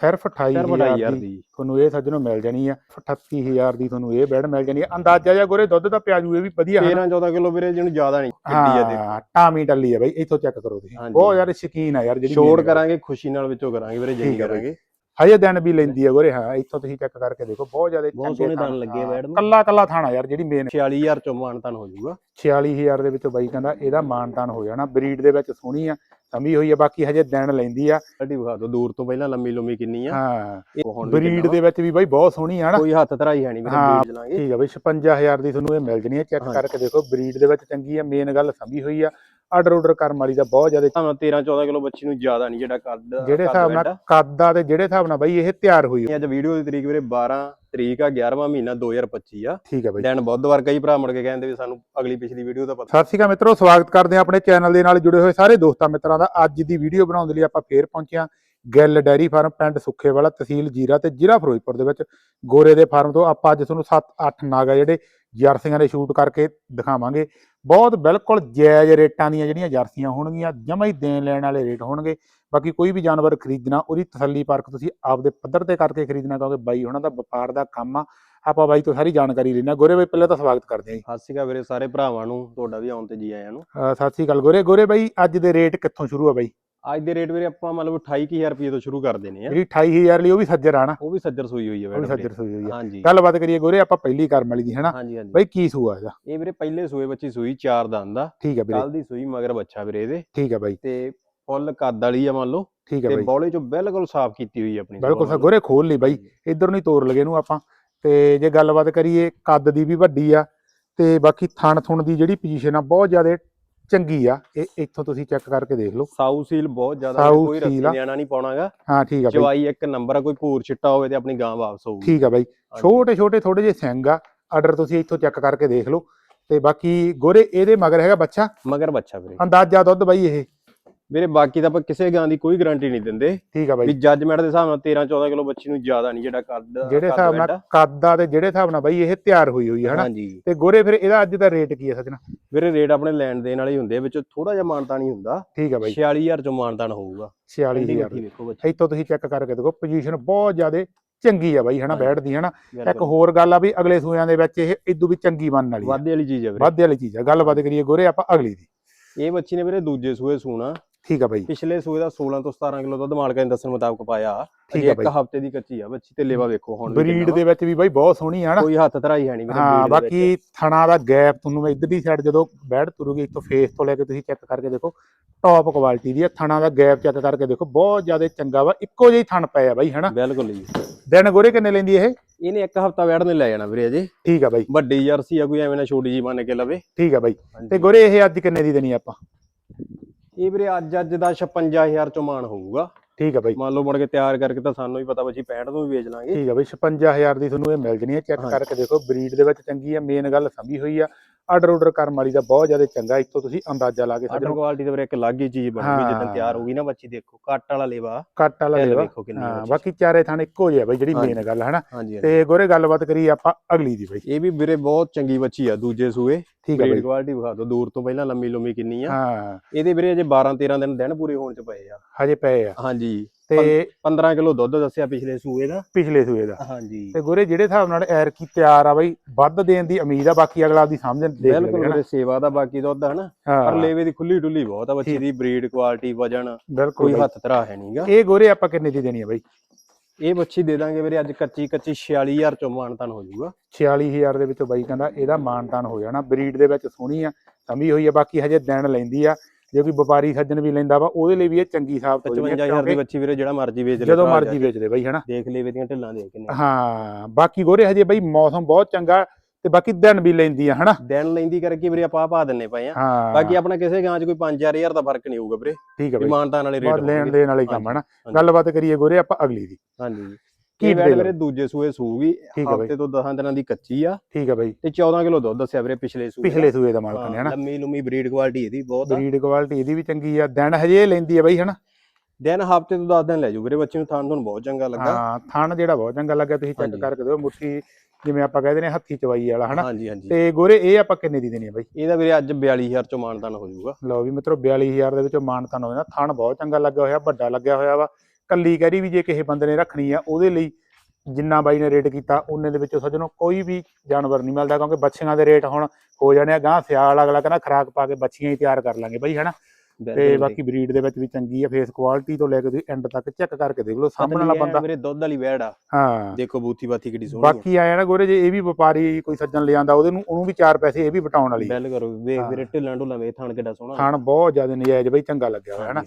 ਸਿਰਫ ਸਿਰਫ 28000 28000 ਦੀ ਦੀ। ਤੁਹਾਨੂੰ ਇਹ ਸੱਜਣੋ ਮਿਲ ਜਾਣੀ ਆ। 38000 ਦੀ ਤੁਹਾਨੂੰ ਇਹ ਬੈਡ ਮਿਲ ਜਾਣੀ ਆ। ਅੰਦਾਜ਼ਾ ਜਿਹਾ ਗੋਰੇ ਦੁੱਧ ਦਾ ਪਿਆਜੂ ਇਹ ਵੀ ਵਧੀਆ ਹਨਾ 13 14 ਕਿਲੋ ਵੀਰੇ ਜਿਹਨੂੰ ਜ਼ਿਆਦਾ ਨਹੀਂ ਕਿੱਡੀ ਆ ਦੇਖੋ। ਹਾਂ ਟਾਮੀ ਟੱਲੀ ਆ ਬਾਈ ਇੱਥੋਂ ਚੈੱਕ ਕਰੋ ਤੁਸੀਂ। ਬਹੁਤ ਯਾਰ ਸ਼ਕੀਨ ਆ ਯਾਰ ਜਿਹੜੀ ਛੋੜ ਕਰਾਂਗੇ ਖੁਸ਼ੀ ਨਾਲ ਵਿੱਚੋਂ ਕਰਾਂਗੇ ਵੀਰੇ ਬਾਈ। ਕਰਾਂਗੇ। ਹਜੇ ਦਿਨ ਵੀ ਲੈਂਦੀ ਆ ਗੋਰੇ ਹਾਂ ਇੱਥੋਂ ਤੁਸੀਂ ਚੈੱਕ ਕਰਕੇ ਦੇਖੋ ਬਹੁਤ ਜ਼ਿਆਦਾ ਬਹੁਤ ਸੋਹਣੇ ਦਿਨ ਲੱਗੇ ਬੈਡ ਨੂੰ। ਕੱਲਾ ਕੱਲਾ ਥਾਣਾ ਯਾਰ ਜਿਹੜੀ ਮੇਨ 46000 ਚੋਂ ਮਾਨਤਨ ਹੋ ਜਾਊਗਾ। 46000 ਦੇ ਵਿੱਚੋਂ ਬਾਈ ਕਹਿੰਦਾ ਇਹਦਾ ਮਾਨਤਾਨ ਹੋ ਜਾਣਾ ਬਰੀਡ ਦੇ ਵਿੱਚ ਸੋਹਣੀ ਆ। ਸਮੀ ਹੋਈ ਆ ਬਾਕੀ ਹਜੇ ਦਿਨ ਲੈਂਦੀ ਆ। ਅੱਡੀ ਵਿਖਾ ਦਿਓ ਦੂਰ ਤੋਂ ਪਹਿਲਾਂ ਲੰਮੀ ਲੰਮੀ ਕਿੰਨੀ ਆ? ਹਾਂ। ਇਹ ਹੁਣ ਵੀ ਬਰੀਡ ਕਿੰਨਾ ਦੇ ਵਿੱਚ ਵੀ ਬਾਈ ਬਹੁਤ ਸੋਹਣੀ ਆ ਨਾ। ਕੋਈ ਹੱਥ ਧਰਾਈ ਹੈ ਨਹੀਂ ਵੀਰੇ ਹਾਂ, ਬੀਜ ਲਾਂਗੇ। ਠੀਕ ਆ ਬਈ 56000 ਦੀ ਤੁਹਾਨੂੰ ਇਹ ਮਿਲ ਜਣੀ ਹੈ ਚੈੱਕ। ਕਰਕੇ ਦੇਖੋ ਬਰੀਡ ਦੇ ਵਿੱਚ ਚੰਗੀ ਆ ਮੇਨ ਗੱਲ ਸਮੀ ਹੋਈ ਆ। ਆਰਡਰ ਆਰਡਰ ਕਰਨ ਵਾਲੀ ਦਾ ਬਹੁਤ ਜ਼ਿਆਦਾ ਤੁਹਾਨੂੰ 13 14 ਕਿਲੋ ਬੱਚੀ ਨੂੰ ਜ਼ਿਆਦਾ ਨਹੀਂ ਜਿਹੜਾ ਕੱਦ ਜਿਹੜੇ ਹਿਸਾਬ ਨਾਲ ਕੱਦ ਆ ਤੇ ਜਿਹੜੇ ਹਿਸਾਬ ਨਾਲ ਬਾਈ ਇਹ ਤਿਆਰ ਹੋਈ। ਅੱਜ ਵੀਡੀਓ ਦੀ ਤਰੀਕ ਵੀਰੇ 12 ਤਰੀਕ ਆ 11ਵਾਂ ਮਹੀਨਾ 2025 ਆ। ਠੀਕ ਆ ਬਾਈ। ਦਿਨ ਬੁੱਧਵਾਰ ਕਈ ਭਰਾ ਮੁੜ ਕੇ ਕਹਿੰਦੇ ਵੀ ਸਾਨੂੰ ਅਗਲੀ ਪਿਛਲੀ ਵੀਡੀਓ ਦਾ ਪਤਾ। ਸਤਿ ਸ਼੍ਰੀ ਅਕਾਲ ਮਿੱਤਰੋ ਸਵਾਗਤ ਕਰਦੇ ਹਾਂ ਆਪਣੇ ਚੈਨਲ ਦੇ ਨਾਲ ਜੁੜੇ ਹੋਏ ਸਾਰੇ ਦੋਸਤਾਂ ਮਿੱਤਰਾਂ ਦਾ। ਅੱਜ ਦੀ ਵੀਡੀਓ ਬਣਾਉਣ ਦੇ ਲਈ ਆਪਾਂ ਫੇਰ ਪਹੁੰਚੇ ਹਾਂ ਗਿੱਲ ਡੈਰੀ ਫਾਰਮ ਪਿੰਡ ਸੁੱਖੇਵਾਲਾ ਤਹਿਸੀਲ ਜੀਰਾ ਤੇ ਜ਼ਿਲ੍ਹਾ ਫਿਰੋਜ਼ਪੁਰ ਦੇ ਵਿੱਚ। ਗੋਰੇ ਦੇ ਫਾਰਮ ਤੋਂ ਆਪਾਂ ਅੱਜ ਤੁਹਾਨੂੰ 7-8 ਨਾਗਾ ਜਿਹੜੇ ਜਰਸੀਆਂ ਦੇ ਸ਼ੂਟ ਕਰਕੇ ਦਿਖਾਵਾਂਗੇ। ਬਹੁਤ ਬਿਲਕੁਲ ਜਾਇਜ਼ ਰੇਟਾਂ ਦੀਆਂ ਜਿਹੜੀਆਂ ਜਰਸੀਆਂ ਹੋਣਗੀਆਂ ਜਮਾਂ ਹੀ ਦੇਣ ਲੈਣ ਵਾਲੇ ਰੇਟ ਹੋਣਗੇ। ਬਾਕੀ ਕੋਈ ਵੀ ਜਾਨਵਰ ਖਰੀਦਣਾ ਉਹਦੀ ਤਸੱਲੀ ਪਰਖ ਤੁਸੀਂ ਆਪਦੇ ਪੱਧਰ ਤੇ ਕਰਕੇ ਖਰੀਦਣਾ ਕਿਉਂਕਿ ਬਾਈ ਉਹਨਾਂ ਦਾ ਵਪਾਰ ਦਾ ਕੰਮ ਆ। ਆਪਾਂ ਬਾਈ ਤੋਂ ਸਾਰੀ ਜਾਣਕਾਰੀ ਲੈਣਾ ਗੋਰੇ ਬਾਈ ਪਹਿਲਾਂ ਤਾਂ ਸਵਾਗਤ ਕਰਦੇ ਹਾਂ ਜੀ। ਸਤਿ ਸ਼੍ਰੀ ਅਕਾਲ ਵੀਰੇ ਸਾਰੇ ਭਰਾਵਾਂ ਨੂੰ ਤੁਹਾਡਾ ਵੀ ਆਉਣ ਤੇ ਜੀ ਆਇਆਂ ਨੂੰ। ਸਤਿ ਸ਼੍ਰੀ ਅਕਾਲ ਗੋਰੇ। ਗੋਰੇ ਬਾਈ ਅੱਜ ਦੇ ਰੇਟ ਕਿੱਥੋਂ ਸ਼ੁਰੂ ਆ ਬਾਈ? ਅੱਜ ਦੇ ਰੇਟ ਵੀਰੇ ਆਪਾਂ ਮਤਲਬ 28000 ਰੁਪਏ ਤੋਂ ਸ਼ੁਰੂ ਕਰ ਦੇਣੇ ਆ। ਜਿਹੜੀ 28000 ਲਈ ਉਹ ਵੀ ਸੱਜਰ ਆ ਨਾ। ਉਹ ਵੀ ਸੱਜਰ ਸੂਈ ਹੋਈ ਹੈ ਉਹ ਵੀ ਸੱਜਰ ਸੋਈ ਹੋਈ ਆ। ਹਾਂਜੀ। ਗੱਲਬਾਤ ਕਰੀਏ ਗੋਰੇ ਆਪਾਂ ਪਹਿਲੀ ਕਰਮ ਵਾਲੀ ਦੀ ਹੈਨਾ? ਹਾਂਜੀ ਹਾਂਜੀ। ਬਾਈ ਕੀ ਸੂਆ ਇਹਦਾ? ਇਹ ਵੀਰੇ ਪਹਿਲੇ ਸੂਏ ਬੱਚੀ ਸੂਈ ਚਾਰ ਦੰਦ ਆ। ਠੀਕ ਹੈ ਵੀਰੇ। ਕੱਲ ਦੀ ਸੂਈ ਮਗਰ ਬੱਚਾ ਵੀਰੇ ਇਹਦੇ। ਠੀਕ ਹੈ ਬਾਈ। ਤੇ ਫੁੱਲ ਕੱਦ ਵਾਲੀ ਆ ਮੰਨ ਲਓ। ਠੀਕ ਹੈ ਤੇ ਬਾਈ। ਬੌਲੇ ਚੋਂ ਬਿਲਕੁਲ ਸਾਫ਼ ਕੀਤੀ ਹੋਈ ਆ ਆਪਣੀ ਬਿਲਕੁਲ ਸਰ ਗੋਰੇ ਖੋਲ ਲਈ ਬਾਈ। ਇਧਰ ਨੂੰ ਹੀ ਤੋਰ ਲਗੇ ਇਹਨੂੰ ਆਪਾਂ। ਤੇ ਜੇ ਗੱਲਬਾਤ ਕਰੀਏ ਕੱਦ ਦੀ ਵੀ ਵੱਡੀ ਆ। ਤੇ ਬਾਕੀ ਥਣ ਥੁਣ ਦੀ ਜਿਹੜੀ ਪੋਜੀਸ਼ਨ ਆ ਬਹੁਤ ਜ਼ਿਆਦਾ ਚੰਗੀ ਆ ਇਹ ਇੱਥੋਂ ਤੁਸੀਂ ਚੈੱਕ ਕਰਕੇ ਦੇਖ ਲਓ। ਸਾਊ ਸੀਲ ਬਹੁਤ ਜ਼ਿਆਦਾ ਸਾਊ ਕੋਈ ਰੱਸੀ ਸੀਲ ਆ। ਨਿਆਣਾ ਨਹੀਂ ਪਾਉਣਾਗਾ। ਹਾਂ ਠੀਕ ਆ ਬਾਈ। ਚਵਾਈ ਇੱਕ ਨੰਬਰ ਆ ਕੋਈ ਭੂਰ ਛਿੱਟਾ ਹੋਵੇ ਤੇ ਆਪਣੀ ਗਾਂ ਵਾਪਸ ਹੋਊਗੀ। ਠੀਕ ਆ ਬਾਈ। ਛੋਟੇ ਛੋਟੇ ਥੋੜੇ ਜਿਹੇ ਸਿੰਘ ਆ ਆਰਡਰ ਤੁਸੀਂ ਇੱਥੋਂ ਚੈੱਕ ਕਰਕੇ ਦੇਖ ਲਓ। ਤੇ ਬਾਕੀ ਗੋਰੇ ਇਹਦੇ ਮਗਰ ਹੈਗਾ ਬੱਚਾ? ਮਗਰ ਬੱਚਾ ਵੀਰੇ। ਅੰਦਾਜ਼ਾ ਦੁੱਧ ਬਾਈ ਇਹ। ਵੀਰੇ ਬਾਕੀ ਤਾਂ ਆਪਾਂ ਕਿਸੇ ਗਾਂ ਦੀ ਕੋਈ ਗਾਰੰਟੀ ਨਹੀਂ ਦਿੰਦੇ। ਠੀਕ ਆ ਬਾਈ। ਵੀ ਜੱਜਮੈਂਟ ਦੇ ਹਿਸਾਬ ਨਾਲ 13 14 ਕਿਲੋ ਬੱਚੀ ਨੂੰ ਜ਼ਿਆਦਾ ਨਹੀਂ ਜਿਹੜਾ ਕੱਦ ਜਿਹੜੇ ਹਿਸਾਬ ਨਾਲ। ਕੱਦ ਆ ਤੇ ਜਿਹੜੇ ਹਿਸਾਬ ਨਾਲ ਬਾਈ ਇਹ ਤਿਆਰ ਹੋਈ ਹੋਈ ਹੈ ਹਨਾ? ਤੇ ਗੋਰੇ ਫਿਰ ਇਹਦਾ ਅੱਜ ਦਾ ਰੇਟ ਕੀ ਹੈ ਸੱਜਣਾ? ਵੀਰੇ ਰੇਟ ਆਪਣੇ ਲੈਣ ਦੇਣ ਵਾਲੇ ਹੀ ਹੁੰਦੇ ਆ, ਵਿੱਚ ਥੋੜਾ ਜਿਹਾ ਮਾਨਤਾ ਨਹੀਂ ਹੁੰਦਾ। ਠੀਕ ਹੈ ਬਾਈ। 46000 ਚੋਂ ਮਾਨਤਾਨ ਹੋਊਗਾ। 46000 ਬੱਠੀ ਵੇਖੋ ਬੱਚੀ। ਇੱਥੋਂ ਤੁਸੀਂ ਚੈੱਕ ਕਰਕੇ ਦੇਖੋ ਪੋਜੀਸ਼ਨ ਬਹੁਤ ਜ਼ਿਆਦਾ ਚੰਗੀ ਆ ਬਾਈ ਹਨਾ। ਬੈਠਦੀ ਹਨਾ? ਇੱਕ। ਹੋਰ ਗੱਲ ਆ ਵੀ ਅਗਲੇ ਸੂਆਂ ਦੇ ਵਿੱਚ ਇਹ ਇਦੋਂ ਵੀ ਚੰਗੀ ਬਣਨ ਵਾਲੀ ਆ। ਵਾਧੇ ਵਾਲੀ ਚੀਜ਼ ਆ ਵੀਰੇ। ਵਾਧੇ ਵਾਲੀ ਚੀਜ਼ ਆ। ਗੱਲਬਾਤ ਕਰੀਏ ਗੋਰੇ ਆਪਾਂ ਅਗਲੀ ਦੀ। ਇਹ ਬੱਚੀ ਨੇ ਵੀਰੇ ਦੂਜੇ ਸੂਏ ਸੂਣਾ। ਠੀਕ ਆ ਬਾਈ। ਪਿਛਲੇ ਸੂਏ ਦਾ 16 ਤੋਂ 17 ਕਿਲੋ ਦੁੱਧ ਮਾਲਕਾਂ ਦੇ ਦੱਸਣ ਮੁਤਾਬਕ ਪਾਇਆ। ਠੀਕ ਆ ਇੱਕ ਹਫ਼ਤੇ ਦੀ ਕੱਚੀ ਆ ਬੱਚੀ ਤੇ ਲੇਵਾ ਵੇਖੋ ਹੁਣ ਬਰੀਡ ਦੇ ਵਿੱਚ ਵੀ ਬਾਈ ਬਹੁਤ ਸੋਹਣੀ ਆ। ਨਾ। ਕੋਈ ਹੱਥ ਧਰਾਈ ਹੈ ਨਹੀਂ ਹਾਂ। ਬਾਕੀ ਥਣਾ ਦਾ ਗੈਪ ਤੁਹਾਨੂੰ ਮੈਂ ਇਧਰਲੀ ਸਾਈਡ ਜਦੋਂ ਬੈਠ ਤੁਰੂਗੀ ਇੱਥੋਂ ਫੇਸ ਤੋਂ ਲੈ ਕੇ ਤੁਸੀਂ ਚੈੱਕ ਕਰਕੇ ਦੇਖੋ ਟੌਪ ਕੁਆਲਿਟੀ ਦੀ ਆ ਥਣਾ ਦਾ ਗੈਪ ਚੈੱਕ ਕਰਕੇ ਦੇਖੋ ਬਹੁਤ ਜ਼ਿਆਦਾ ਚੰਗਾ ਵਾ ਇੱਕੋ ਜਿਹੀ ਥਣ ਪਏ ਆ ਬਾਈ ਹਨਾ? ਬਿਲਕੁਲ ਜੀ। ਦਿਨ ਗੋਰੇ ਕਿੰਨੇ ਲੈਂਦੀ ਇਹ? ਇਹਨੇ ਇੱਕ ਹਫਤਾ ਵੈੜ ਨੇ ਲੈ ਜਾਣਾ ਵੀਰੇ ਅਜੇ। ਠੀਕ ਆ ਬਾਈ। ਵੱਡੀ ਜਰਸੀ ਆ ਕੋਈ ਐਵੇਂ ਨਾ ਛੋਟੀ ਜੀ ਮੰਨ ਕੇ ਲਵੇ। ਠੀਕ ਆ ਬਾਈ। ਤੇ। ਗੋਰੇ ਇਹ ਅੱਜ ਕਿੰਨੇ ਦੀ ਦੇਣੀ ਆਪਾਂ? ਇਹ ਵੀਰੇ ਅੱਜ ਅੱਜ ਦਾ 56000 ਚੋਂ ਮਾਨ ਹੋਊਗਾ। ਠੀਕ ਆ ਬਾਈ। ਮੰਨ ਲਓ ਮੁੜ ਕੇ ਤਿਆਰ ਕਰਕੇ ਤਾਂ ਸਾਨੂੰ ਵੀ ਪਤਾ ਬੱਚੀ 65 ਨੂੰ ਵੀ ਵੇਚ ਲਾਂਗੇ। ਠੀਕ ਆ ਬਈ 56000 ਦੀ ਤੁਹਾਨੂੰ ਇਹ ਮਿਲ ਜਣੀ ਹੈ ਚੈੱਕ। ਕਰਕੇ ਦੇਖੋ ਬਰੀਡ ਦੇ ਵਿੱਚ ਚੰਗੀ ਆ ਮੇਨ ਗੱਲ ਸਮਝੀ ਹੋਈ ਆ। ਆਰਡਰ ਆਰਡਰ ਕਰਨ ਵਾਲੀ ਦਾ ਬਹੁਤ ਜ਼ਿਆਦਾ ਚੰਗਾ ਇੱਥੋਂ ਤੁਸੀਂ ਅੰਦਾਜ਼ਾ ਲਾ ਕੇ ਆਰਡਰ ਕੁਆਲਿਟੀ ਤੇ ਵੀਰੇ ਇੱਕ ਅਲੱਗ ਹੀ ਚੀਜ਼ ਬਣੂਗੀ ਹਾਂ। ਜਦੋਂ ਤਿਆਰ ਹੋਊਗੀ ਨਾ ਬੱਚੀ ਦੇਖੋ ਕੱਟ ਵਾਲਾ ਲੇਵਾ। ਕੱਟ ਵਾਲਾ ਲੇਵਾ। ਕਿੰਨੀ ਹਾਂ ਬੱਚੀ। ਬਾਕੀ ਚਾਰੇ ਥਾਣੇ ਇੱਕੋ ਜਿਹੇ ਆ ਬਈ ਜਿਹੜੀ ਮੇਨ। ਗੱਲ ਹੈ ਨਾ। ਤੇ ਗੋਰੇ ਗੱਲਬਾਤ ਕਰੀ ਆਪਾਂ ਅਗਲੀ ਦੀ ਬਈ। ਇਹ ਵੀ ਵੀਰੇ ਬਹੁਤ ਚੰਗੀ ਬੱਚੀ ਆ ਦੂਜੇ ਸੂਏ। ਠੀਕ ਬਰੀਡ ਬਈ। ਕੁਆਲਿਟੀ ਵਿਖਾ ਦਿਓ ਦੂਰ ਤੋਂ ਪਹਿਲਾਂ ਲੰਮੀ ਲੰਮੀ ਕਿੰਨੀ ਆ। ਹਾਂ। ਇਹਦੇ ਵੀਰੇ ਅਜੇ 12 13 ਦਿਨ ਦਿਨ ਪੂਰੇ ਹੋਣ ਚ ਪਏ ਆ। ਹਜੇ ਪਏ ਆ। ਹਾਂਜੀ। ਤੇ 15 ਕਿਲੋ ਦੁੱਧ ਦੱਸਿਆ ਪਿਛਲੇ ਸੂਏ ਦਾ। ਪਿਛਲੇ ਸੂਏ ਦਾ। ਹਾਂਜੀ। ਤੇ ਗੋਰੇ ਜਿਹੜੇ ਹਿਸਾਬ ਨਾਲ ਐਰ ਕੀ ਤਿਆਰ ਆ ਬਈ ਵੱਧ ਦੇਣ ਦੀ ਉਮੀਦ ਆ ਬਾਕੀ ਅਗਲਾ ਦੀ ਸਮਝ ਦੇਖ ਬਿਲਕੁਲ ਵੀਰੇ ਸੇਵਾ ਦਾ ਬਾਕੀ ਦੁੱਧ ਹਨਾ ਪਰ ਲੇਵੇ ਦੀ ਖੁੱਲੀ ਡੁੱਲੀ ਬਹੁਤ ਆ ਬੱਚੀ ਦੀ ਬਰੀਡ ਕੁਆਲਿਟੀ ਵਜਨ ਕੋਈ। ਹੱਥ ਧਰਾ ਹੈ ਨਹੀਂਗਾ ਇਹ ਗੋਰੇ ਆਪਾਂ ਕਿੰਨੇ ਦੀ ਦੇਣੀ ਆ ਬਈ? ਇਹ ਬੱਚੀ ਦੇ ਦਾਂਗੇ ਵੀਰੇ ਅੱਜ ਕੱਚੀ ਕੱਚੀ 46000 ਚੋਂ ਮਾਨਤਨ ਹੋ ਜਾਊਗਾ। 46000 ਦੇ ਵਿੱਚੋਂ ਬਾਈ ਕਹਿੰਦਾ ਇਹਦਾ ਮਾਨਤਾਨ ਹੋ ਜਾਣਾ ਬਰੀਡ ਦੇ ਵਿੱਚ ਸੋਹਣੀ ਆ ਸਮੀ ਹੋਈ ਆ ਬਾਕੀ ਹਜੇ ਦਿਨ ਲੈਂਦੀ ਆ। ਜੇ ਕੋਈ ਵਪਾਰੀ ਸੱਜਣ ਵੀ ਲੈਂਦਾ ਵਾ ਉਹਦੇ ਲਈ ਵੀ ਇਹ ਚੰਗੀ ਸਾਬਤ ਹੋ ਜਾਣੀ ਆ 55000 ਦੀ ਬੱਚੀ ਵੀਰੇ ਜਿਹੜਾ ਮਰਜ਼ੀ ਵੇਚ ਲੈ ਜਦੋਂ ਮਰਜ਼ੀ ਜਾ ਵੇਚਦੇ ਬਾਈ ਹਨਾ। ਦੇਖ ਲੇਵੇ ਦੀਆਂ ਢਿੱਲਾਂ ਦੇਖ ਕਿੰਨੇ ਹਾਂ ਬਾਕੀ ਗੋਰੇ ਹਜੇ ਬਾਈ ਮੌਸਮ ਬਹੁਤ ਚੰਗਾ ਤੇ ਬਾਕੀ ਦਿਨ ਵੀ ਲੈਂਦੀ ਆ ਹਨਾ? ਦਿਨ ਲੈਂਦੀ ਕਰਕੇ ਵੀਰੇ ਆਪਾਂ ਪਾ ਦਿੰਨੇ ਪਏ ਆ। ਹਾਂ। ਬਾਕੀ ਆਪਣਾ ਕਿਸੇ ਗਾਂ 'ਚ ਕੋਈ 5000 ਦਾ ਫ਼ਰਕ ਨਹੀਂ ਹੋਊਗਾ ਵੀਰੇ। ਠੀਕ ਬਾਈ। ਇਮਾਨਤਾਨ ਵਾਲੇ ਰੇਟ ਲੈਣ ਦੇਣ ਵਾਲੀ ਕੰਮ ਹਨਾ। ਗੱਲਬਾਤ ਕਰੀਏ ਗੋਰੇ ਆਪਾਂ ਅਗਲੀ ਦੀ। ਹਾਂਜੀ। ਕੀ detail ਵੀਰੇ ਦੂਜੇ ਸੂਏ ਸੂਗੀ ਹਫ਼ਤੇ ਤੋਂ 10 ਦਿਨਾਂ ਦੀ ਕੱਚੀ ਆ ਠੀਕ ਆ ਬਾਈ। ਤੇ 14 ਕਿਲੋ ਦੁੱਧ ਦੱਸਿਆ ਵੀਰੇ ਪਿਛਲੇ ਸੂਏ। ਪਿਛਲੇ ਸੂਏ ਦਾ ਮਾਲਕ ਨੇ ਹਨਾ? ਲੰਮੀ ਲੰਮੀ ਬਰੀਡ ਕੁਆਲਿਟੀ ਇਹਦੀ ਬਹੁਤ ਆ। ਬਰੀਡ ਕੁਆਲਿਟੀ ਇਹਦੀ ਵੀ ਚੰਗੀ ਆ। ਦਿਨ ਹਜੇ ਲੈਂਦੀ ਆ ਬਾਈ ਹਨਾ? ਦਿਨ ਹਫ਼ਤੇ ਤੋਂ 10 ਦਿਨ ਲੈ ਜੂ ਵੀਰੇ ਬੱਚੇ ਨੂੰ ਥਾਣ ਤੁਹਾਨੂੰ ਬਹੁਤ ਚੰਗਾ ਲੱਗਾ। ਹਾਂ ਥਣ ਜਿਹੜਾ ਬਹੁਤ ਚੰਗਾ ਲੱਗਿਆ ਤੁਸੀਂ ਚੈੱਕ। ਕਰਕੇ ਦਿਓ ਮੁੱਠੀ ਜਿਵੇਂ ਆਪਾਂ ਕਹਿੰਦੇ ਨੇ ਹੱਥੀ ਚਵਾਈ ਵਾਲਾ ਹਨਾ? ਤੇ ਗੋਰੇ ਇਹ ਆਪਾਂ ਕਿੰਨੇ ਦੀ ਦੇਣੀ ਆ ਬਾਈ? ਇਹਦਾ ਵੀਰੇ ਅੱਜ 42000 ਚੋਂ ਮਾਨਤਾਨ ਹੋ ਜਾਊਗਾ। ਲਓ ਵੀ ਮਿੱਤਰੋ 42000 ਦੇ ਵਿੱਚੋਂ ਮਾਨਤਾਨ ਹੋ ਜਾਣਾ। ਥਣ ਬਹੁਤ ਚੰਗਾ ਲੱਗਿਆ ਹੋਇਆ ਵੱਡਾ ਲੱਗਿਆ ਹੋਇਆ ਵਾ। ਕੱਲੀ ਕਹਿਰੀ ਵੀ ਜੇ ਕਿਸੇ ਬੰਦੇ ਨੇ ਰੱਖਣੀ ਆ, ਉਹਦੇ ਲਈ ਜਿੰਨਾ ਬਾਈ ਨੇ ਰੇਟ ਕੀਤਾ, ਉਹਨੇ ਦੇ ਵਿੱਚੋਂ ਸੱਜਣੋ ਕੋਈ ਵੀ ਜਾਨਵਰ ਨਹੀਂ ਮਿਲਦਾ, ਕਿਉਂਕਿ ਬੱਚੀਆਂ ਦੇ ਰੇਟ ਹੁਣ ਹੋ ਜਾਣੇ ਆ ਗਾਂ ਸਿਆਲ ਅਗਲਾ ਕਹਿੰਦਾ ਖਰਾਕ ਪਾ ਕੇ ਬੱਚੀਆਂ ਹੀ ਤਿਆਰ ਕਰ ਲਾਂਗੇ ਬਾਈ, ਹਨਾ? ਤੇ ਬਾਕੀ ਬਰੀਡ ਦੇ ਵਿੱਚ ਵੀ ਚੰਗੀ ਆ ਫੇਸ ਕੁਆਲਿਟੀ ਤੋਂ ਲੈ ਕੇ ਤੁਸੀਂ ਐਂਡ ਤੱਕ ਚੈੱਕ ਕਰਕੇ ਦੇਖ ਲਓ ਸਾਹਮਣੇ ਵਾਲਾ ਬੰਦਾ ਮੇਰੇ ਦੁੱਧ ਵਾਲੀ ਵੈੜ ਆ। ਹਾਂ। ਦੇਖੋ ਬੂਥੀ ਬਾਥੀ ਕਿੱਡੀ ਸੋਹਣੀ ਬਾਕੀ ਆਇਆ ਨਾ ਗੋਰੇ ਜੇ ਇਹ ਵੀ ਵਪਾਰੀ ਕੋਈ ਸੱਜਣ ਲਿਆਂਦਾ ਉਹਦੇ ਨੂੰ ਉਹਨੂੰ ਵੀ ਚਾਰ ਪੈਸੇ ਇਹ ਵੀ ਵਟਾਉਣ ਵਾਲੀ ਬੈਲ ਕਰੋ ਵੇਖ ਹਾਂ। ਵੀਰੇ ਢਿੱਲਾਂ ਢੁੱਲਾਂ ਵੇਖ ਥਾਣ ਕਿੱਡਾ ਸੋਹਣਾ। ਖਾਣ ਬਹੁਤ ਜ਼ਿਆਦਾ ਨਜਾਇਜ਼ ਬਈ ਚੰਗਾ ਲੱਗਿਆ ਹੋਇਆ ਹਨਾ?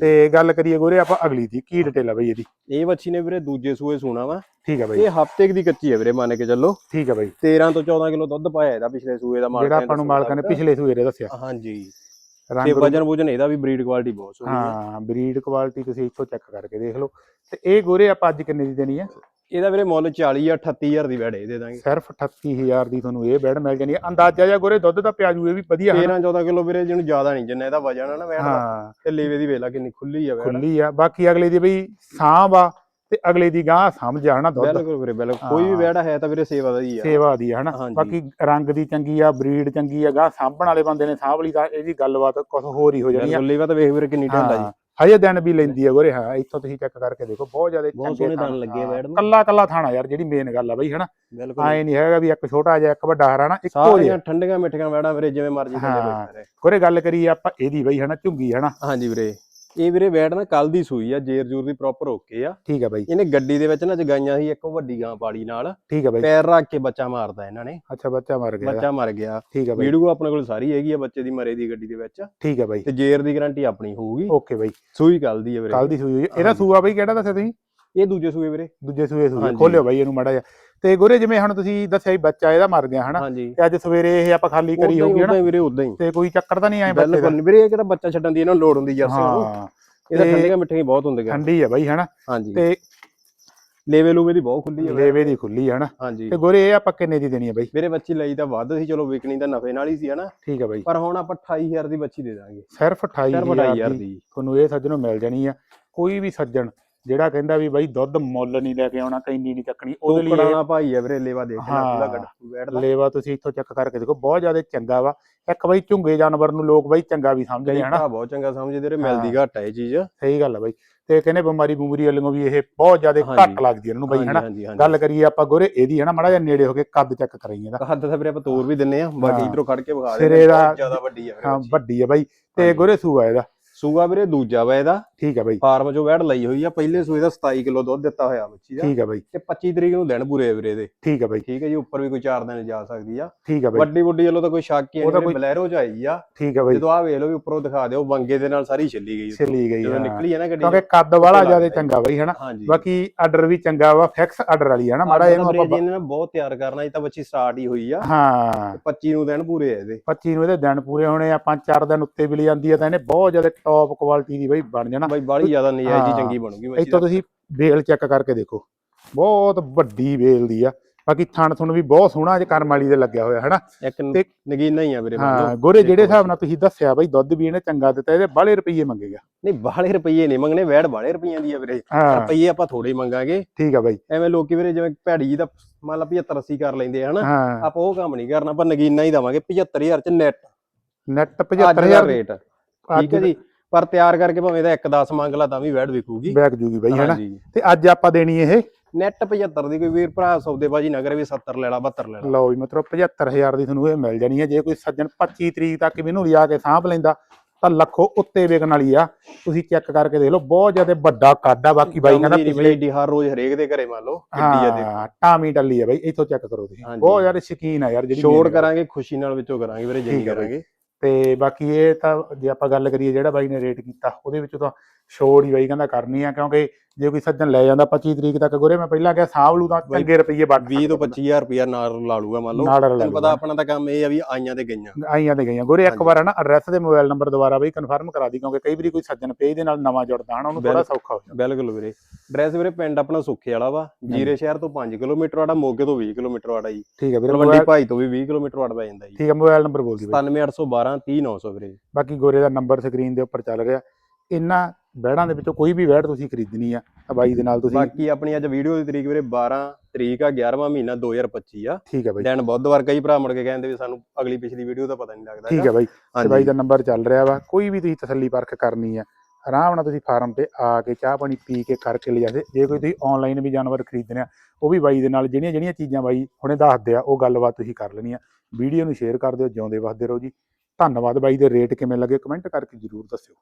ਤੇ ਗੱਲ ਕਰੀਏ ਗੋਰੇ ਆਪਾਂ ਅਗਲੀ ਦੀ ਕੀ ਡਿਟੇਲ ਆ ਬਈ ਇਹਦੀ? ਇਹ ਬੱਚੀ ਨੇ ਵੀਰੇ ਦੂਜੇ ਸੂਏ ਸੂਣਾ ਵਾ। ਠੀਕ ਆ ਬਈ। ਇਹ ਹਫ਼ਤੇ ਦੀ ਕੱਚੀ ਹੈ ਵੀਰੇ ਮੰਨ ਕੇ ਚੱਲੋ। ਠੀਕ ਆ ਬਈ। 13 ਤੋਂ 14 ਕਿਲੋ ਦੁੱਧ ਪਾਇਆ ਇਹਦਾ ਪਿਛਲੇ ਸੂਏ ਦਾ ਮਾਲਕ ਜਿਹੜਾ ਆਪਾਂ ਨੂੰ ਮਾਲਕਾਂ ਨੇ ਪਿਛਲੇ ਸੂਏ ਦੇ ਦੱਸਿਆ। ਹਾਂਜੀ। ਤੇ ਰੰਗ ਵਜਨ ਵੁਜਨ ਇਹਦਾ ਵੀ ਬਰੀਡ ਕੁਆਲਿਟੀ ਬਹੁਤ ਸੋਹਣੀ ਹੈ। ਹਾਂ ਬਰੀਡ ਕੁਆਲਿਟੀ ਤੁਸੀਂ ਇੱਥੋਂ ਚੈੱਕ ਕਰਕੇ ਦੇਖ ਲਓ। ਤੇ ਇਹ ਗੋਰੇ ਆਪਾਂ ਅੱਜ ਕਿੰਨੇ ਦੀ ਦੇਣੀ ਹੈ ਇਹਦਾ ਵੀਰੇ ਮੁੱਲ 40 ਜਾਂ 38000 ਦੀ ਵੈੜੇ ਦੇ ਦਾਂਗੇ। ਸਿਰਫ 38000 ਦੀ ਤੁਹਾਨੂੰ ਇਹ ਬੈਡ ਮਿਲ ਜਾਣੀ ਹੈ ਅੰਦਾਜ਼ਾ ਜਿਹਾ ਗੋਰੇ ਦੁੱਧ ਦਾ ਪਿਆਜੂ ਇਹ ਵੀ ਵਧੀਆ ਹੈ 13 14 ਕਿਲੋ ਵੀਰੇ ਜਿਹਨੂੰ ਜ਼ਿਆਦਾ ਨਹੀਂ ਜਿੰਨਾ ਇਹਦਾ ਵਜਨ ਆ ਨਾ ਵੈੜ ਦਾ। ਹਾਂ। ਤੇ ਲੇਵੇ ਦੀ ਵੇਲਾ ਕਿੰਨੀ ਖੁੱਲੀ ਆ ਵੈੜ ਖੁੱਲੀ ਆ। ਬਾਕੀ ਅਗਲੇ ਦੀ ਬਈ ਸਾਂਭ ਆ। ਤੇ ਅਗਲੇ ਦੀ ਗਾਂ ਸਮਝ ਆ ਹਨਾ ਦੁੱਧ। ਬਿਲਕੁਲ ਵੀਰੇ ਬਿਲਕੁਲ। ਕੋਈ ਵੀ ਹਾਂ। ਵੈੜ ਹੈ ਤਾਂ ਵੀਰੇ ਸੇਵਾ ਦਾ ਹੀ ਆ। ਸੇਵਾ ਦੀ ਆ ਹਨਾ। ਹਾਂਜੀ। ਬਾਕੀ ਰੰਗ ਦੀ ਚੰਗੀ ਆ ਬਰੀਡ ਚੰਗੀ ਆ ਗਾਂ ਸਾਂਭਣ ਵਾਲੇ ਬੰਦੇ ਨੇ ਸਾਂਭ ਲਈ ਤਾਂ ਇਹਦੀ ਗੱਲਬਾਤ ਕੁਝ ਹੋਰ ਹੀ ਹੋ ਜਾਣੀ ਆ। ਬਿਲਕੁਲ ਲੇਵਾ ਤਾਂ ਵੇਖ ਵੀਰੇ ਕਿੰਨੀ ਢੰਡਾ ਜੀ। ਹਾਂ ਹਜੇ ਦਿਨ ਵੀ ਲੈਂਦੀ ਆ ਗੋਰੇ ਹਾਂ ਇੱਥੋਂ ਤੁਸੀਂ ਚੈੱਕ ਕਰਕੇ ਦੇਖੋ ਬਹੁਤ ਜ਼ਿਆਦਾ ਬਹੁਤ ਸੋਹਣੇ ਥਣ, ਲੱਗੇ ਹਾਂ, ਬੈਡ ਨੂੰ। ਕੱਲਾ ਕੱਲਾ ਥਾਣਾ ਯਾਰ ਜਿਹੜੀ ਮੇਨ ਗੱਲ ਆ ਬਈ ਹਨਾ। ਬਿਲਕੁਲ। ਐ ਨਹੀਂ ਹੈਗਾ ਵੀ ਇੱਕ ਛੋਟਾ ਜਿਹਾ ਇੱਕ ਵੱਡਾ ਹਰਾਣਾ ਇੱਕੋ ਜਿਹਾ। ਸਾਰੀਆਂ ਠੰਡੀਆਂ ਮਿੱਠੀਆਂ ਵੈੜਾਂ ਵੀਰੇ ਜਿਵੇਂ ਮਰਜ਼ੀ ਥੱਲੇ ਹਾਂ। ਬੈਠਾ ਰਹੇ ਗੋਰੇ ਗੱਲ ਕਰੀਏ ਆਪਾਂ ਇਹਦੀ ਬਈ ਹਨਾ ਝੁੰਗੀ ਹਨਾ। ਹਾਂਜੀ ਵੀਰੇ। ਇਹ ਵੀਰੇ ਵੈੜ ਨਾ ਕੱਲ ਦੀ ਸੂਈ ਆ ਜੇਰ ਜੂਰ ਦੀ ਪ੍ਰੋਪਰ ਓਕੇ ਆ। ਠੀਕ ਆ ਬਈ। ਇਹਨੇ ਗੱਡੀ ਦੇ ਵਿੱਚ ਨਾ ਜਗਾਈਆਂ ਸੀ ਇੱਕ ਵੱਡੀ ਗਾਂ ਪਾਲੀ ਨਾਲ। ਠੀਕ ਆ ਬਈ। ਪੈਰ ਰੱਖ ਕੇ ਬੱਚਾ ਮਾਰਦਾ ਇਹਨਾਂ ਨੇ। ਅੱਛਾ ਬੱਚਾ ਮਰ ਗਿਆ। ਬੱਚਾ ਮਰ ਗਿਆ। ਠੀਕ ਆ ਬਈ। ਵੀਡੀਓ ਆਪਣੇ ਕੋਲ ਸਾਰੀ ਹੈਗੀ ਆ ਬੱਚੇ ਦੀ ਮਰੇ ਦੀ ਗੱਡੀ ਦੇ ਵਿੱਚ। ਠੀਕ ਆ ਬਈ। ਤੇ ਜੇਰ ਦੀ ਗਾਰੰਟੀ ਆਪਣੀ ਹੋਊਗੀ। ਓਕੇ ਬਈ। ਸੂਈ ਕੱਲ ਦੀ ਆ ਵੀਰੇ। ਕੱਲ ਦੀ ਸੂਈ ਹੋਈ। ਇਹਦਾ। ਸੂਆ ਬਈ ਕਿਹੜਾ ਦੱਸਿਆ ਤੁਸੀਂ? ਇਹ ਦੂਜੇ ਸੂਏ ਵੀਰੇ। ਦੂਜੇ ਸੂਏ ਸੂਏ। ਖੋਲਿਓ ਬਾਈ ਇਹਨੂੰ ਮੜਾ ਜਾ ਤੇ ਗੋਰੇ ਜਿਵੇਂ ਹੁਣ ਤੁਸੀਂ ਦੱਸਿਆ ਵੀ ਬੱਚਾ ਇਹਦਾ ਮਰ ਗਿਆ ਹਨਾ? ਤੇ ਅੱਜ ਸਵੇਰੇ ਇਹ ਆਪਾਂ ਖਾਲੀ ਕਰੀ ਹੋਊਗੀ ਹੀ ਹਨਾ? ਉਦਾਂ ਹੀ ਵੀਰੇ ਉਦਾਂ ਹੀ। ਤੇ ਕੋਈ ਚੱਕਰ ਤਾਂ ਨਹੀਂ ਆਏ ਬੱਚੇ ਦਾ? ਬਿਲਕੁਲ ਨੀ ਵੀਰੇ ਇਹ ਕਿਹੜਾ ਬੱਚਾ ਛੱਡਣ ਦੀ ਇਹਨਾਂ ਨੂੰ ਲੋੜ ਹੁੰਦੀ ਜਰਸੀ ਨੂੰ। ਹਾਂ। ਇਹਦਾ ਠੰਡੀਆਂ ਮਿੱਠੀਆਂ ਬਹੁਤ ਹੁੰਦੀਆਂ। ਠੰਡੀ ਆ ਬਾਈ ਹਨਾ? ਹਾਂਜੀ। ਤੇ ਲੇਵੇ ਲੂਵੇ ਦੀ ਬਹੁਤ ਖੁੱਲੀ ਵੀਰੇ। ਲੇਵੇ ਦੀ ਖੁੱਲੀ ਹਨਾ? ਹਾਂਜੀ। ਤੇ ਗੋਰੇ ਇਹ ਆਪਾਂ ਕਿੰਨੇ ਦੀ ਦੇਣੀ ਆ ਬਾਈ? ਵੀਰੇ ਬੱਚੀ ਲਈ ਤਾਂ ਵੱਧ ਸੀ ਚਲੋ ਵਿਕਣੀ ਤਾਂ ਨਫੇ ਨਾਲ ਹੀ ਸੀ ਹਨਾ? ਠੀਕ ਆ ਬਾਈ। ਪਰ ਹੁਣ ਆਪਾਂ 28000 ਦੀ ਬੱਚੀ ਦੇ ਦਾਂਗੇ। ਸਿਰਫ ਸਿਰਫ 28000 28000 ਦੀ ਦੀ। ਤੁਹਾਨੂੰ ਇਹ ਸੱਜਣੋਂ ਮਿਲ ਜਾਣੀ ਆ। ਕੋਈ ਵੀ ਸੱਜਣ ਜਿਹੜਾ ਕਹਿੰਦਾ ਵੀ ਬਾਈ ਦੁੱਧ ਮੁੱਲ ਨਹੀਂ ਲੈ ਕੇ ਆਉਣਾ ਕੈਨੀ ਨਹੀਂ ਚੱਕਣੀ ਉਹਦੇ ਲਈ ਟੋਕੜਾਣਾ ਭਾਈ ਆ ਵੀਰੇ ਲੇਵਾ ਦੇਖ ਲੈ ਪੂਰਾ ਹਾਂ। ਗੱਡ ਬੈਠ ਦਾ ਲੇਵਾ ਤੁਸੀਂ ਇੱਥੋਂ ਚੈੱਕ ਕਰਕੇ ਦੇਖੋ ਬਹੁਤ ਜ਼ਿਆਦਾ ਚੰਗਾ ਵਾ। ਇੱਕ ਬਾਈ ਝੁੰਗੇ ਜਾਨਵਰ ਨੂੰ ਲੋਕ ਬਾਈ ਚੰਗਾ ਵੀ ਸਮਝਦੇ ਹਨਾ? ਬਹੁਤ ਚੰਗਾ ਸਮਝਦੇ ਵੀਰੇ ਮਿਲਦੀ ਘੱਟ ਹੈ ਇਹ ਚੀਜ਼। ਸਹੀ ਗੱਲ ਆ ਬਾਈ। ਤੇ ਕਹਿੰਦੇ ਬਿਮਾਰੀ ਬੂਮਰੀ ਵੱਲੋਂ ਵੀ ਇਹ ਬਹੁਤ ਜ਼ਿਆਦਾ। ਘੱਟ ਲੱਗਦੀ ਇਹਨਾਂ ਨੂੰ ਬਾਈ ਹਨਾ? ਗੱਲ ਕਰੀਏ ਆਪਾਂ ਗੋਰੇ ਇਹਦੀ ਹਨਾ? ਮੜਾ ਜਿਹਾ ਨੇੜੇ ਹੋ ਕੇ ਕੱਦ ਚੈੱਕ ਕਰਾਈ ਇਹਦਾ। ਹੱਦ ਤਾਂ ਵੀਰੇ ਆਪਾਂ ਤੋਰ ਵੀ ਦਿੰਨੇ ਆ ਬਾਕੀ ਹਾਂ। ਇਧਰੋਂ ਖੜ ਕੇ ਵਿਖਾ ਸਿਰੇ ਦਿੰਦੇ ਦਾ- ਜ਼ਿਆਦਾ ਵੱਡੀ ਆ ਹਾਂ। ਵੱਡੀ ਆ ਬਾਈ। ਤੇ। ਗੋਰੇ ਸੂਆ ਇਹਦਾ। ਸੂਆ ਵੀਰੇ ਦੂਜਾ ਵਾ ਇਹਦਾ। ਠੀਕ ਆ ਬਾਈ। ਫਾਰਮ ਚੋਂ ਵੈੜ ਲਈ ਹੋਈ ਆ ਪਹਿਲੇ ਸੂਏ ਦਾ 27 ਕਿਲੋ ਦੁੱਧ ਦਿੱਤਾ ਹੋਇਆ ਬੱਚੀ ਦਾ। ਠੀਕ ਆ ਬਾਈ। ਤੇ 25 ਤਰੀਕ ਨੂੰ ਦਿਨ ਪੂਰੇ ਵੀਰੇ ਦੇ ਠੀਕ ਆ ਬਾਈ। ਠੀਕ ਹੈ ਜੀ ਉੱਪਰ ਵੀ ਕੋਈ 4 ਦਿਨ ਜਾ ਸਕਦੀ ਆ। ਠੀਕ ਆ ਬਾਈ। ਵੱਡੀ ਵੱਡੀ ਵੱਲੋਂ ਤਾਂ ਕੋਈ ਸ਼ੱਕ ਹੀ ਨਹੀਂ ਬਲੈਰੋ ਚ ਆਈ ਆ। ਠੀਕ ਆ ਬਾਈ। ਜਦੋਂ ਆ ਵੇਖ ਲਓ ਵੀ ਉੱਪਰੋਂ ਦਿਖਾ ਦਿਓ ਬੰਗੇ ਦੇ ਨਾਲ ਸਾਰੀ ਛਿੱਲੀ ਗਈ। ਛਿੱਲੀ ਗਈ ਜਦੋਂ ਹਾਂ। ਨਿਕਲੀ ਆ ਨਾ ਗੱਡੀ ਕਿਉਂਕਿ ਕੱਦ ਵਾਲਾ ਜ਼ਿਆਦਾ ਚੰਗਾ ਬਾਈ ਹਨਾ? ਬਾਕੀ ਆਰਡਰ ਵੀ ਚੰਗਾ ਵਾ ਫਿਕਸ ਆਰਡਰ ਵਾਲੀ ਹਨਾ ਮਾੜਾ ਇਹਨੂੰ ਆਪਾਂ ਨਾ ਬਹੁਤ ਤਿਆਰ ਕਰਨਾ ਇਹ ਤਾਂ ਬੱਚੀ ਸਟਾਰਟ ਹੀ ਹੋਈ ਆ। ਹਾਂ। 25 ਨੂੰ ਦਿਨ ਪੂਰੇ ਆ ਇਹਦੇ। 25 ਨੂੰ ਇਹਦੇ ਦਿਨ ਪੂਰੇ ਹੋਣੇ ਆ ਪੰਜ ਚਾਰ ਦਿਨ ਉੱਤੇ ਵੀ ਲਈ ਜਾਂਦੀ ਆ ਤਾਂ ਇਹਨੇ ਬਹੁਤ ਜ਼ਿਆਦਾ ਟੌਪ ਕੁਆਲਿਟੀ ਦੀ ਬਾਈ ਬਣ ਜਾਣਾ। ਬਾਈ ਬਾਲੀ ਜ਼ਿਆਦਾ ਨਜਾਇਜ਼ ਹਾਂ। ਚੰਗੀ ਬਣੂਗੀ ਬੱਚੀ ਇੱਥੋਂ ਤੁਸੀਂ ਵੇਲ ਚੈੱਕ ਕਰਕੇ ਦੇਖੋ। ਬਹੁਤ ਵੱਡੀ ਵੇਲ ਦੀ ਆ। ਬਾਕੀ ਥਣ ਥਣ ਵੀ ਬਹੁਤ ਸੋਹਣਾ ਜਿਹਾ ਕਰਮ ਵਾਲੀ ਦੇ ਲੱਗਿਆ ਹੋਇਆ ਹਨਾ? ਇੱਕ ਨਗੀਨਾ ਹੀ ਆ ਵੀਰੇ ਹਾਂ। ਗੋਰੇ ਜਿਹੜੇ ਹਿਸਾਬ ਨਾਲ ਤੁਸੀਂ ਦੱਸਿਆ ਬਾਈ ਦੁੱਧ ਵੀ ਇਹਨੇ ਚੰਗਾ ਦਿੱਤਾ ਇਹਦੇ ਬਾਹਲੇ ਰੁਪਈਏ ਮੰਗੇਗਾ ਨਹੀਂ ਬਾਲੇ ਰੁਪਈਏ ਨਹੀਂ ਮੰਗਣੇ ਵੈੜ ਬਾਲੇ ਰੁਪਈਆਂ ਦੀ ਆ ਵੀਰੇ। ਰੁਪਈਏ ਆਪਾਂ ਥੋੜੇ ਹੀ ਮੰਗਾਂਗੇ। ਠੀਕ ਆ ਬਾਈ। ਐਵੇਂ ਲੋਕੀ ਵੀਰੇ ਜਿਵੇਂ ਭੈੜੀ ਜੀ ਦਾ ਮੰਨ ਲਾ 75 80 ਕਰ ਲੈਂਦੇ ਆ ਹਨਾ? ਆਪਾਂ ਉਹ ਕੰਮ ਨਹੀਂ ਕਰਨਾ ਆਪਾਂ ਨਗੀਨਾ ਹੀ ਦਵਾਂਗੇ 75000 ਚ ਨੈਟ ਨੈਟ ਅੱਜ ਦਾ 75000 ਰੇਟ ਠੀਕ ਹੈ ਜੀ? ਪਰ ਤਿਆਰ ਕਰਕੇ ਭਾਵੇਂ ਇਹਦਾ 1 10 ਮੰਗ ਲਾ ਤਾਂ ਵੀ ਵੈੜ ਵਿਕੂਗੀ। ਬੈਕ ਜੂਗੀ ਬਾਈ ਹਨਾ? ਹਾਂਜੀ। ਤੇ ਅੱਜ ਆਪਾਂ ਦੇਣੀ ਇਹ? ਨੈਟ 75 ਦੀ ਕੋਈ ਵੀਰ ਭਰਾ ਸੌਦੇਬਾਜੀ ਨਾ ਕਰੇ ਵੀ 70 ਲੈ ਲਾ 72 ਲੈ ਲਾ। ਲਓ ਜੀ ਮਤਲਬ 75000 ਦੀ ਤੁਹਾਨੂੰ ਇਹ ਮਿਲ ਜਾਣੀ ਹੈ। ਜੇ ਕੋਈ ਸੱਜਣ 25 ਤਰੀਕ ਤੱਕ ਵੀ ਇਹਨੂੰ ਲਿਆ ਕੇ ਸਾਂਭ ਲੈਂਦਾ ਤਾਂ ਲੱਖੋ ਉੱਤੇ ਵਿਕਣ ਵਾਲੀ ਆ। ਤੁਸੀਂ ਚੈੱਕ ਕਰਕੇ ਦੇਖ ਲਓ ਬਹੁਤ ਜ਼ਿਆਦਾ ਵੱਡਾ ਕੱਦ ਆ ਬਾਕੀ ਬਾਈ ਕਹਿੰਦਾ ਪਿਛਲੇ ਏਡੀ ਹਰ ਰੋਜ਼ ਹਰੇਕ ਦੇ ਘਰੇ ਮੰਨ ਲਓ ਕਿੱਡੀ ਆ ਦੇ ਹਾਂ ਟਾਮੀ ਟੱਲੀ ਆ ਬਾਈ ਇੱਥੋਂ ਚੈੱਕ ਕਰੋ ਤੁਸੀਂ। ਹਾਂਜੀ। ਬਹੁਤ ਜ਼ਿਆਦਾ ਸ਼ਕੀਨ ਆ ਯਾਰ ਜਿਹੜੀ ਗੱਲ। ਕਰਾਂਗੇ ਖੁਸ਼ੀ ਨਾਲ ਵਿੱਚੋਂ ਕਰਾਂਗੇ ਵੀਰੇ ਜਿੰਨੀ ਠੀਕ ਹੈ ਬਾਈ। ਕਰਾਂਗੇ। ਤੇ ਬਾਕੀ ਇਹ ਤਾਂ ਜੇ ਆਪਾਂ ਗੱਲ ਕਰੀਏ ਜਿਹੜਾ ਬਾਈ ਨੇ ਰੇਟ ਕੀਤਾ ਉਹਦੇ ਵਿੱਚੋਂ ਤਾਂ ਛੋੜ ਹੀ ਬਾਈ ਕਹਿੰਦਾ ਕਰਨੀ ਆ ਕਿਉਂਕਿ ਜੇ ਕੋਈ ਸੱਜਣ ਲੈ ਜਾਂਦਾ 25 ਤਰੀਕ ਤੱਕ ਗੁਰੇ ਮੈਂ ਪਹਿਲਾਂ ਕਿਹਾ ਸਾਂਭ ਲੂ ਤਾਂ ਚੰਗੇ ਰੁਪਈਏ ਵੱਟ 20 ਤੋਂ 25000 ਰੁਪਇਆ ਨਾਲ ਲਾ ਲੂਗਾ ਮੰਨ ਲਓ। ਤੈਨੂੰ ਪਤਾ ਆਪਣਾ ਤਾਂ ਕੰਮ ਇਹ ਆ ਵੀ ਆਈਆਂ ਤੇ ਗਈਆਂ। ਆਈਆਂ ਤੇ ਗਈਆਂ। ਗੁਰੇ ਇੱਕ। ਵਾਰ ਨਾ ਐਡਰੈਸ ਤੇ ਮੋਬਾਈਲ ਨੰਬਰ ਦੁਬਾਰਾ ਬਈ ਕਨਫਰਮ ਕਰਾ ਦੀ ਕਿਉਂਕਿ ਕਈ ਵਾਰੀ ਕੋਈ ਸੱਜਣ ਪੇਜ ਦੇ ਨਾਲ ਨਵਾਂ ਜੁੜਦਾ ਹਨਾ ਉਹਨੂੰ ਥੋੜਾ। ਸੌਖਾ ਹੋ ਜਾਂਦਾ। ਬਿਲਕੁਲ ਵੀਰੇ। ਐਡਰੈਸ ਵੀਰੇ ਪਿੰਡ ਆਪਣਾ ਸੁੱਖੇ ਵਾਲਾ ਵਾ ਜੀਰੇ ਸ਼ਹਿਰ ਤੋਂ 5 ਕਿਲੋਮੀਟਰ ਵਾੜਾ ਮੋਗੇ ਤੋਂ 20 ਕਿਲੋਮੀਟਰ ਵਾੜਾ ਜੀ। ਠੀਕ ਹੈ ਵੀਰੇ ਮੋਬਾਈਲ ਭਾਈ ਤੋਂ ਵੀ 20 ਕਿਲੋਮੀਟਰ ਵਾੜਾ ਪੈ ਜਾਂਦਾ ਜੀ। ਠੀਕ ਹੈ ਮੋਬਾਈਲ ਨੰਬਰ ਬੋਲ ਦੀ ਬਾਈ। 97812 30900 ਵੀਰੇ ਬਾਕੀ ਗੋਰੇ ਦਾ ਨੰਬਰ ਸਕਰੀਨ ਦੇ ਉੱਪਰ ਚੱਲ ਰਿਹਾ। ਇਹਨਾਂ ਬੈੜਾਂ ਦੇ ਵਿੱਚੋਂ ਕੋਈ ਵੀ ਬੈੜ ਤੁਸੀਂ ਖਰੀਦਣੀ ਆ ਬਾਈ ਦੇ ਨਾਲ ਤੁਸੀਂ ਬਾਕੀ ਆਪਣੀ ਅੱਜ ਵੀਡੀਓ ਦੀ ਤਰੀਕ ਵੀਰੇ 12 ਤਰੀਕ ਆ 11ਵਾਂ ਮਹੀਨਾ 2025 ਆ। ਠੀਕ ਹੈ ਬਾਈ। ਦਿਨ ਬੁੱਧਵਾਰ ਕਈ ਭਰਾ ਮੁੜ ਕੇ ਕਹਿੰਦੇ ਵੀ ਸਾਨੂੰ ਅਗਲੀ ਪਿਛਲੀ ਵੀਡੀਓ ਦਾ ਪਤਾ ਨਹੀਂ ਲੱਗਦਾ ਠੀਕ ਹੈ ਬਾਈ। ਤੇ ਬਾਈ ਦਾ ਨੰਬਰ ਚੱਲ ਰਿਹਾ ਵਾ ਕੋਈ ਵੀ ਤੁਸੀਂ ਤਸੱਲੀ ਪਰਖ ਕਰਨੀ ਆ ਆਰਾਮ ਨਾਲ ਤੁਸੀਂ ਫਾਰਮ ਤੇ ਆ ਕੇ ਚਾਹ ਪਾਣੀ ਪੀ ਕੇ ਕਰਕੇ ਲੈ ਜਾਂਦੇ। ਜੇ ਕੋਈ ਤੁਸੀਂ ਆਨਲਾਈਨ ਵੀ ਜਾਨਵਰ ਖਰੀਦਣੇ ਆ, ਉਹ ਵੀ ਬਾਈ ਦੇ ਨਾਲ ਜਿਹੜੀਆਂ ਜਿਹੜੀਆਂ ਚੀਜ਼ਾਂ ਬਾਈ ਹੁਣੇ ਦੱਸਦੇ ਆ, ਉਹ ਗੱਲਬਾਤ ਤੁਸੀਂ ਕਰ ਲੈਣੀ ਆ। ਵੀਡੀਓ ਨੂੰ ਸ਼ੇਅਰ ਕਰ ਦਿਓ, ਜਿਉਂਦੇ ਵਸਦੇ ਰਹੋ ਜੀ। ਧੰਨਵਾਦ ਬਾਈ ਦੇ ਰੇਟ ਕਿਵੇਂ ਲੱਗੇ ਕਮੈਂਟ ਕਰਕੇ ਜਰੂਰ ਦੱਸਿਓ।